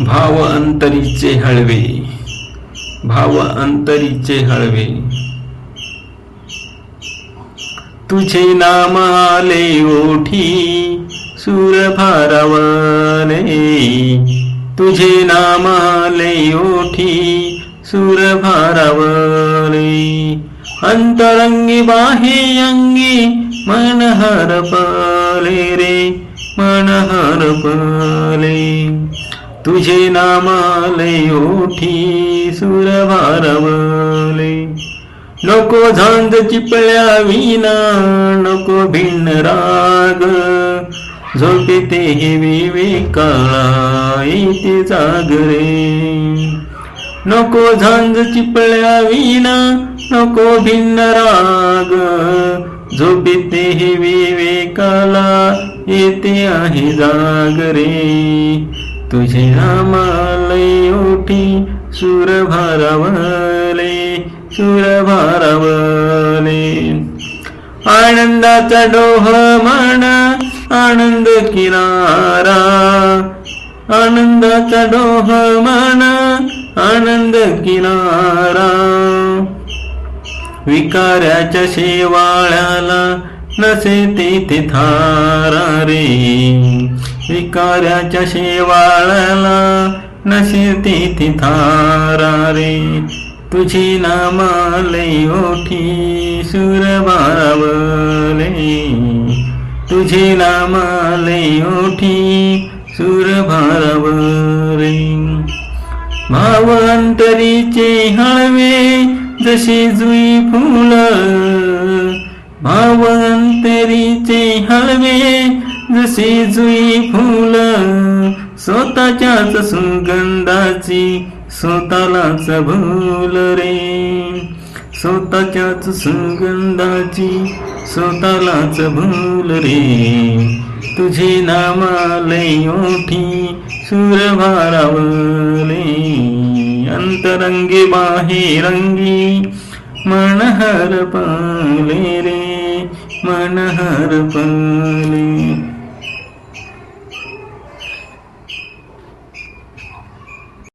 भाव अंतरीचे हळवे. भाव अंतरीचे हळवे. तुझे नाम आले ओठी सूर तुझे नाम आले ओठी सूर भारावले अंतरंगी बाहे अंगी मन रे मन हरपले तुझे नामाले ओठी सुर भारावले नको झांज चिपळ्या विना नको भिन्न राग. झोपेते हे विवेकाळा येते जागरे. नको झांज चिपळ्या विना नको भिन्न राग. झोपेते हे विवेकाला येते आहे जागरे. तुझे नामालय ओठी सूर भारावले आनंदाचा डोह म्हणा आनंद किनारा. आनंदाचा डोह म्हणा आनंद किनारा. विकाराच्या शेवाळ्याला नसे तेथे थारा रे. विकाराच्या शेवाळाला नसे तेथे थारा रे. तुझी नामाले ओठी सूर बारावले तुझे नामाले ओठी सूर भारावले भावंतरीचे हळवे जसे जुई फुलं. हलवे जसे जुई फुल स्वतःच्याच सुगंधाची स्वतःलाच भूल रे. स्वतःच्याच सुगंधाची स्वतःलाच भूल रे. तुझे नामाले ओठी सूर भारावले अंतरंगी बाहेरंगी मन हरपले रे. मन हरपले